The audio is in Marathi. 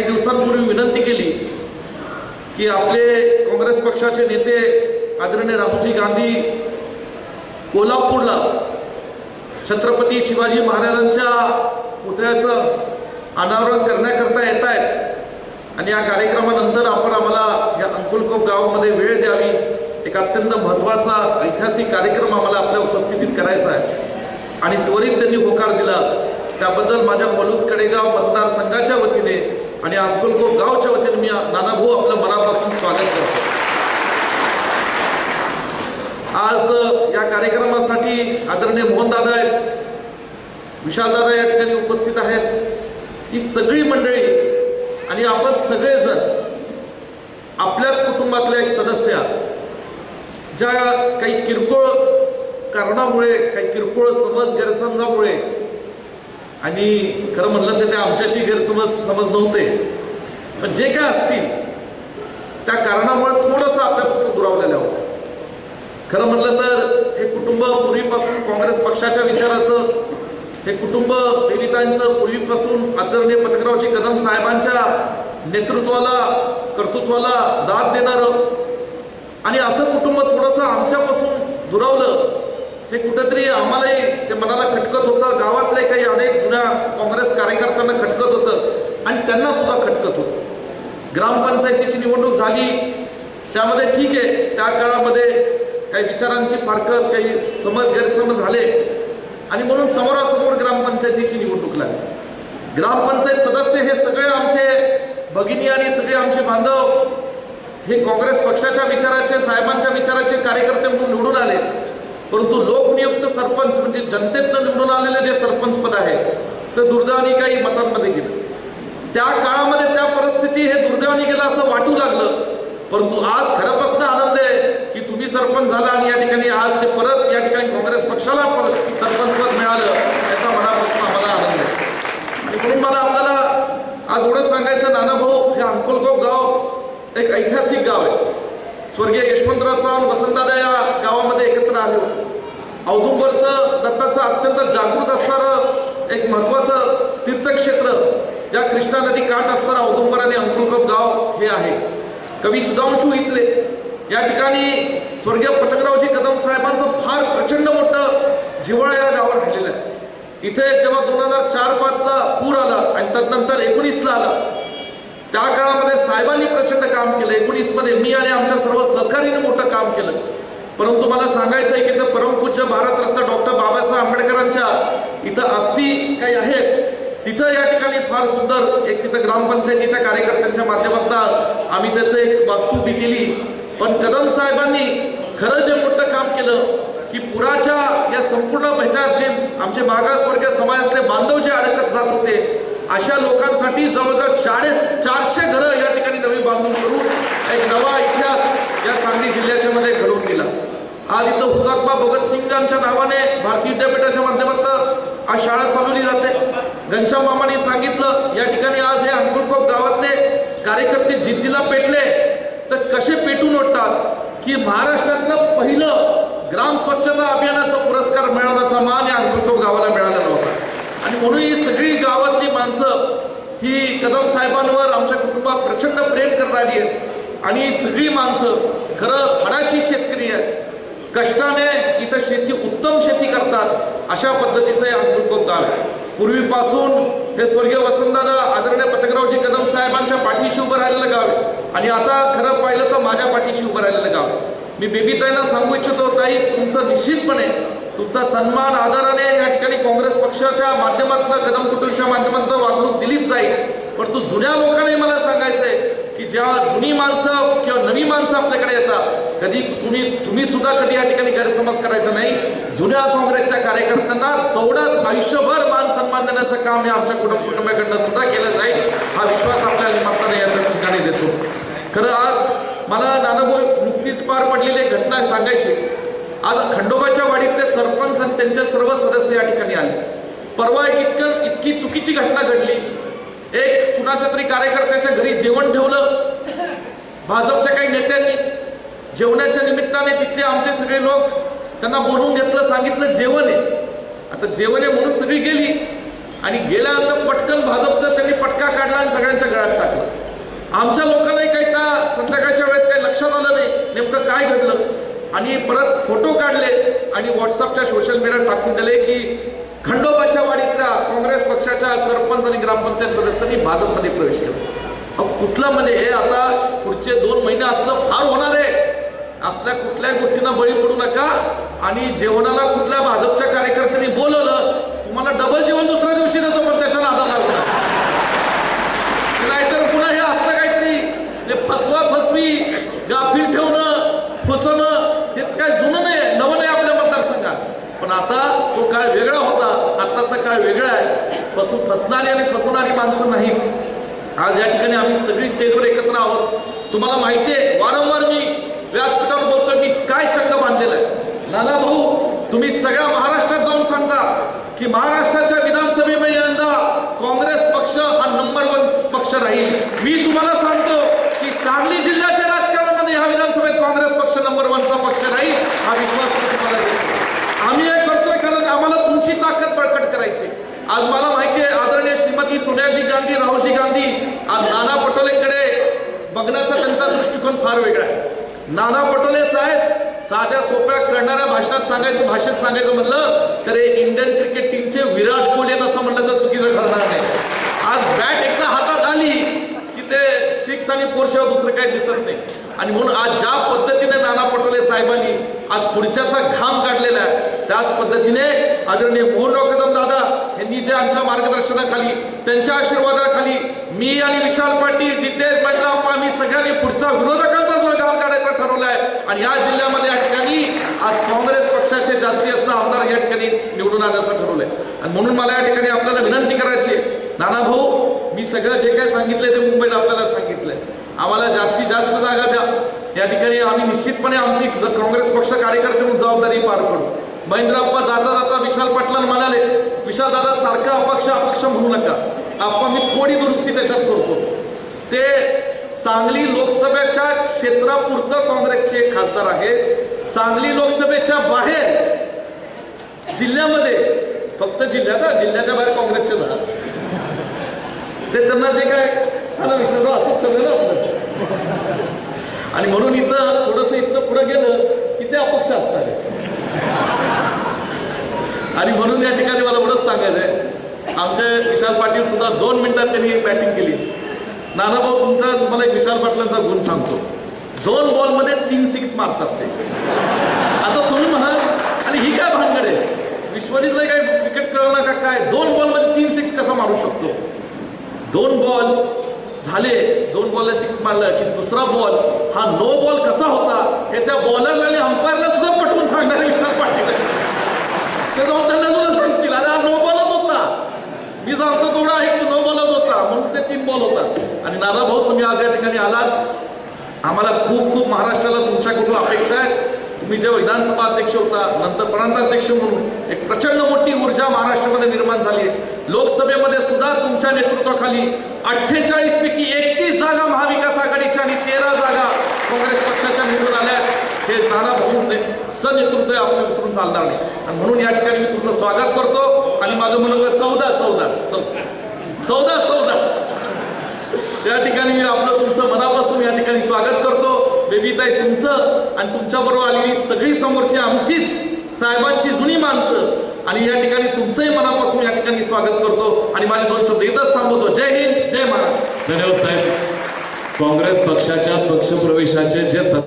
काही दिवसांपूर्वी विनंती केली की आपले काँग्रेस पक्षाचे नेते आदरणीय राहुलजी गांधी कोल्हापूरला छत्रपती शिवाजी महाराजांच्या पुतळ्याचं अनावरण करण्याकरता येत आहेत आणि या कार्यक्रमानंतर आपण आम्हाला या अंकुलकोप गावामध्ये वेळ द्यावी. एक अत्यंत महत्त्वाचा ऐतिहासिक कार्यक्रम आम्हाला आपल्या उपस्थितीत करायचा आहे. आणि त्वरित त्यांनी होकार दिला. त्याबद्दल माझ्या पलूस कडेगाव मतदारसंघाच्या वतीने आणि अक्कलकोट गावच्या वतीने मी नानाभाऊ आपलं मनापासून स्वागत करतो. आज या कार्यक्रमासाठी आदरणीय मोहनदादा आहेत. विशालदादा या ठिकाणी उपस्थित आहेत. ही सगळी मंडळी आणि आपण सगळेजण आपल्याच कुटुंबातल्या एक सदस्य ज्या काही किरकोळ कारणामुळे काही किरकोळ समज गैरसमजामुळे आणि खरं म्हणलं तर ते आमच्याशी गैरसमज समज नव्हते. पण जे काय असतील त्या कारणामुळे थोडंसं आपल्यापासून दुरावलेलं होतं खरं म्हटलं तर हे कुटुंब पूर्वीपासून काँग्रेस पक्षाच्या विचाराचं हे कुटुंब पीडितांचं पूर्वीपासून आदरणीय पत्रकरावजी कदम साहेबांच्या नेतृत्वाला कर्तृत्वाला दाद देणारं आणि असं कुटुंब थोडंसं आमच्यापासून दुरावलं हे कुठंतरी आम्हालाही ते मनाला खटकत होतं. गावातले काही अनेक जुन्या काँग्रेस कार्यकर्त्यांना खटकत होतं आणि त्यांना सुद्धा खटकत होतं. ग्रामपंचायतीची निवडणूक झाली. त्यामध्ये ठीक आहे त्या काळामध्ये काही विचारांची फारकत काही समज गैरसमज झाले. आणि म्हणून समोरासमोर ग्रामपंचायतीची निवडणूक लागली. ग्रामपंचायत सदस्य हे सगळे आमचे भगिनी आणि सगळे आमचे बांधव हे काँग्रेस पक्षाच्या विचाराचे साहेबांच्या विचाराचे कार्यकर्ते म्हणून निवडून आले. परंतु लोकनियुक्त सरपंच म्हणजे जनतेतनं निवडून आलेले जे सरपंच पद आहे ते दुर्दैवानी काही मतांमध्ये गेलं. त्या काळामध्ये त्या परिस्थिती हे दुर्दैवानी गेलं असं वाटू लागलं. परंतु आज खरंपासून आनंद आहे की तुम्ही सरपंच झाला आणि या ठिकाणी आज ते परत या ठिकाणी काँग्रेस पक्षाला सरपंच पद मिळालं याचा मनापासून आम्हाला आनंद आहे. आणि म्हणून मला आपल्याला आज एवढं सांगायचं नाना भाऊ हे अंकोलकोप गाव एक ऐतिहासिक गाव आहे. स्वर्गीय यशवंतराव चव्हाण वसंतदादा या गावामध्ये एकत्र आले होते. औदुंबरचं दत्ताचं अत्यंत जागृत असणारं एक महत्त्वाचं तीर्थक्षेत्र या कृष्णा नदी काठ असणारं औदुंबर आणि अंकुलकोप गाव हे आहे. कवी सुधांशू इथले. या ठिकाणी स्वर्गीय पतंगरावजी कदम साहेबांचं फार प्रचंड मोठं जिव्हाळा या गावावर राहिलेलं आहे. इथे जेव्हा दोन हजार चार पाचला पूर आला आणि तदनंतर एकोणीसला आला त्या काळामध्ये साहेबांनी प्रचंड काम केलं एकोणीसमध्ये मी आणि आमच्या सर्व सहकारीने मोठं काम केलं परंतु मला सांगायचं आहे की इथं परमपूज्य भारतरत्न डॉक्टर बाबासाहेब आंबेडकरांच्या इथं अस्थी काही आहेत तिथं या ठिकाणी फार सुंदर एक तिथं ग्रामपंचायतीच्या कार्यकर्त्यांच्या माध्यमातून आम्ही त्याचं एक वास्तू उभी केली. पण कदम साहेबांनी खरं जे मोठं काम केलं की पुराच्या या संपूर्ण ह्याच्यात जे आमचे मागासवर्गीय समाजातले बांधव जे अडकत जात होते अशा लोकांसाठी जवळजवळ चाळीस चारशे घरं या ठिकाणी नवी बांधून करून एक नवा इतिहास या सांगली जिल्ह्याच्या मध्ये घडवून दिला. आज इथं हुतात्मा भगतसिंगांच्या नावाने भारतीय विद्यापीठाच्या माध्यमातून आज शाळा चालवली जाते. घनश्याम मामाने सांगितलं या ठिकाणी आज हे अंकुरखोप गावातले कार्यकर्ते जिद्दीला पेटले. तर कसे पेटून उठतात की महाराष्ट्रातलं पहिलं ग्राम स्वच्छता अभियानाचा पुरस्कार मिळवण्याचा मान या अंकुरखोप गावाला मिळालेला होता. आणि म्हणून ही सगळी गावातली माणसं ही कदम साहेबांवर आमच्या कुटुंबात प्रचंड प्रेम करणारी आहेत. आणि सगळी माणसं खरं हाडाची शेत कष्टाने इथं शेती उत्तम शेती करतात अशा पद्धतीचं हे अंकुरकोप गाव आहे? पूर्वीपासून हे स्वर्गीय वसंतदादा आदरणीय पतंगरावजी कदम साहेबांच्या पाठीशी उभं राहिलेलं गाव आहे. आणि आता खरं पाहिलं तर माझ्या पाठीशी उभं राहिलेलं गाव आहे. मी बेबीताईला सांगू इच्छितो ताई तुमचं निश्चितपणे तुमचा सन्मान आदराने या ठिकाणी काँग्रेस पक्षाच्या माध्यमातून कदम कुटुंबच्या माध्यमातून वागणूक दिलीच जाईल. परंतु जुन्या लोकांनाही मला सांगायचंय की ज्या जुनी माणसं किंवा नवी माणसं आपल्याकडे येतात कधी तुम्ही तुम्ही सुद्धा कधी या ठिकाणी गैरसमज करायचा नाही. जुन्या काँग्रेसच्या कार्यकर्त्यांना तेवढाच आयुष्यभर मान सन्मान देण्याचं काम हे आमच्या कुटुंब कुटुंबाकडनं सुद्धा केलं जाईल. हा विश्वास आपल्या निमित्ताने या ठिकाणी देतो. खरं आज मला नानाभाऊ नुकतीच पार पडलेली घटना सांगायची. आज खंडोबाच्या वाडीतले सरपंच आणि त्यांचे सर्व सदस्य या ठिकाणी आले. परवा एक इतकं इतकी चुकीची घटना घडली. एक कुणाच्या तरी कार्यकर्त्याच्या घरी जेवण ठेवलं. भाजपच्या जेवणाच्या निमित्ताने तिथले आमचे सगळे लोक त्यांना बोलवून घेतलं सांगितलं जेवण आहे. आता जेवण आहे म्हणून सगळी गेली. आणि गेल्यानंतर पटकन भाजपचं त्यांनी पटका काढला आणि सगळ्यांच्या गळ्यात टाकलं. आमच्या लोकांनाही काही त्या संध्याकाळच्या वेळेत काही लक्षात आलं नाही. नेमकं काय घडलं? आणि परत फोटो काढले आणि व्हॉट्सअपच्या सोशल मीडियात टाकून दिले की खंडोबाच्या वाडीतल्या काँग्रेस पक्षाच्या सरपंच आणि ग्रामपंचायत सदस्यांनी भाजपमध्ये प्रवेश केला. अहो, कुठलं म्हणजे? हे आता पुढचे दोन महिने असलं फार होणार आहे. असल्या कुठल्याही गोष्टींना बळी पडू नका आणि जेवणाला कुठल्या भाजपच्या कार्यकर्त्यांनी बोलवलं तुम्हाला डबल जेवण दुसऱ्या दिवशी देतो पण त्याच्या नादा लागू नाहीतर पुन्हा हे असलं काहीतरी हे फसवा फसवी गाफील ठेवणं फसवणं हेच काय जुनं नाही नवं नाही आपल्या मतदारसंघात. पण आता तो काळ वेगळा होता आत्ताचा काळ वेगळा आहे. फसू फसणारी आणि फसवणारी माणसं नाही आज या ठिकाणी आम्ही सगळी स्टेजवर एकत्र आहोत. तुम्हाला माहिती आहे वारंवार मी व्यासपीठावर बोलतोय मी काय चंग बांधलेलं आहे? नाना भाऊ तुम्ही सगळ्या महाराष्ट्रात जाऊन सांगता की महाराष्ट्राच्या विधानसभेमध्ये यंदा काँग्रेस पक्ष हा नंबर वन पक्ष राहील. मी तुम्हाला सांगतो की सांगली जिल्ह्याच्या राजकारणामध्ये ह्या विधानसभेत काँग्रेस पक्ष नंबर वनचा पक्ष राहील हा विश्वास मी तुम्हाला आम्ही हे करतोय कारण आम्हाला तुमची ताकद बळकट करायची आज मला माहिती आहे आदरणीय श्रीमती सोनियाजी गांधी राहुलजी गांधी आज नाना पटोलेंकडे बघण्याचा त्यांचा दृष्टिकोन फार वेगळा आहे. नाना पटोले साहेब साध्या सोप्या करणाऱ्या भाषणात सांगायचं भाषेत सांगायचं म्हणलं तर हे इंडियन क्रिकेट टीमचे विराट कोहली आहेत असं म्हणलं तर चुकीचं ठरणार नाही. आज बॅट एकदा हातात आली की ते सिक्स आणि फोर शिवाय दुसरं काही दिसत नाही. आणि म्हणून आज ज्या पद्धतीने नाना पटोले साहेबांनी आज पुढच्याचा घाम काढलेला आहे त्याच पद्धतीने आदरणीय मोहन कदम दादा यांनी जे आमच्या मार्गदर्शनाखाली त्यांच्या आशीर्वादाखाली मी आणि विशाल पाटील जितेश मंडराव आम्ही सगळ्यांनी पुढचा विरोधक काढायचा आणि या जिल्ह्यामध्ये या ठिकाणी आज काँग्रेस पक्षाचे जास्ती जास्त आमदार या ठिकाणी निवडून आल्याचं ठरवलंय. आणि म्हणून मला या ठिकाणी आपल्याला विनंती करायची नाना भाऊ मी सगळं जे काही सांगितलंय ते मुंबईत आपल्याला सांगितलंय. आम्हाला जास्तीत जास्त जागा द्या. या ठिकाणी आम्ही निश्चितपणे आमची काँग्रेस पक्ष कार्यकर्ते म्हणून जबाबदारी पार पडू. महेंद्रप्पा जाता जाता विशाल पटलन म्हणाले विशाल दादा सारखा अपक्ष अपक्ष म्हणू नका. आप्पा मी थोडी दुरुस्ती त्याच्यात करतो. ते सांगली लोकसभेच्या क्षेत्रापुरतं काँग्रेसचे एक खासदार आहेत. सांगली लोकसभेच्या बाहेर जिल्ह्यामध्ये फक्त जिल्ह्यात जिल्ह्याच्या बाहेर काँग्रेसचे झाले ते त्यांना जे काय विश्वास असंच ठरलं ना आपलं. आणि म्हणून इथं थोडंसं इथं पुढं गेलं की ते अपक्ष असणार आणि म्हणून या ठिकाणी मला एवढंच सांगायचं आहे आमचे विशाल पाटील सुद्धा दोन मिनिटात त्यांनी बॅटिंग केली. नानाभाऊ तुमचा तुम्हाला एक विशाल पाटलांचा गुण सांगतो. दोन बॉलमध्ये तीन सिक्स मारतात ते. आता तुम्ही म्हणाल आणि ही काय भानगड आहे? विश्वजितला काय क्रिकेट खेळणार का काय? दोन बॉलमध्ये तीन सिक्स कसा मारू शकतो? दोन बॉल झाले दोन बॉलला सिक्स मारलं की दुसरा बॉल हा नो बॉल कसा होता हे त्या बॉलरला आणि अंपायरला सुद्धा पटवून सांगणारे विशाल पाटील ते जाऊन त्यांना सुद्धा सांगतील अरे हा नो बॉलच होता. मी सांगतो तेवढा आहे म्हणून ते तीन बॉल होतात. आणि नाना भाऊ तुम्ही आज या ठिकाणी आलात. आम्हाला खूप खूप महाराष्ट्राला तुमच्याकडून अपेक्षा आहे तुम्ही जेव्हा विधानसभा अध्यक्ष होता नंतर प्रांताध्यक्ष म्हणून एक प्रचंड मोठी ऊर्जा महाराष्ट्रामध्ये निर्माण झाली आहे. लोकसभेमध्ये सुद्धा तुमच्या नेतृत्वाखाली अठ्ठेचाळीस पैकी एकतीस जागा महाविकास आघाडीच्या आणि तेरा जागा काँग्रेस पक्षाच्या निवडून आल्या हे नाना भाऊंचं नेतृत्व आपण विसरून चालणार नाही. आणि म्हणून या ठिकाणी मी तुमचं स्वागत करतो. आणि माझं म्हणून चौदा चौदा चौदा. चौदा चौदा. या ठिकाणी मी आपलं तुमचं मनापासून या ठिकाणी स्वागत करतो. बेबीताई तुमचं आणि तुमच्या बरोबर आलेली सगळी समोरची आमचीच साहेबांची जुनी माणसं. आणि या ठिकाणी तुमचंही मनापासून या ठिकाणी स्वागत करतो. आणि माझे दोन शब्द इथंच थांबवतो. जय हिंद जय महाराज धन्यवाद साहेब. काँग्रेस पक्षाच्या पक्षप्रवेशाचे जे